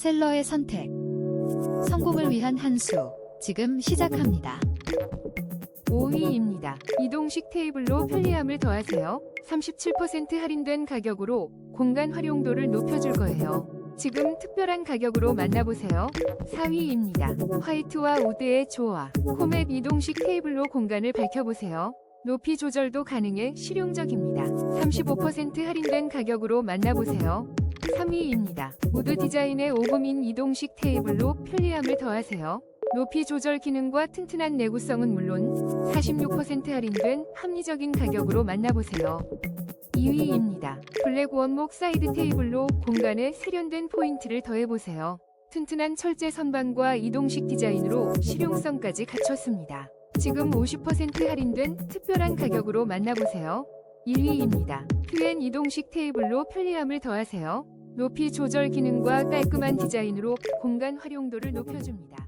셀러의 선택. 성공을 위한 한 수. 지금 시작합니다. 5위입니다. 이동식 테이블로 편리함을 더하세요. 37% 할인된 가격으로 공간 활용도를 높여줄 거예요. 지금 특별한 가격으로 만나보세요. 4위입니다. 화이트와 우드의 조화. 코멧 이동식 테이블로 공간을 밝혀보세요. 높이 조절도 가능해 실용적입니다. 35% 할인된 가격으로 만나보세요. 3위입니다. 우드 디자인의 오브민 이동식 테이블로 편리함을 더하세요. 높이 조절 기능과 튼튼한 내구성은 물론 46% 할인된 합리적인 가격으로 만나보세요. 2위입니다. 블랙 원목 사이드 테이블로 공간에 세련된 포인트를 더해보세요. 튼튼한 철제 선반과 이동식 디자인으로 실용성까지 갖췄습니다. 지금 50% 할인된 특별한 가격으로 만나보세요. 1위입니다. 큐엔 이동식 테이블로 편리함을 더하세요. 높이 조절 기능과 깔끔한 디자인으로 공간 활용도를 높여줍니다.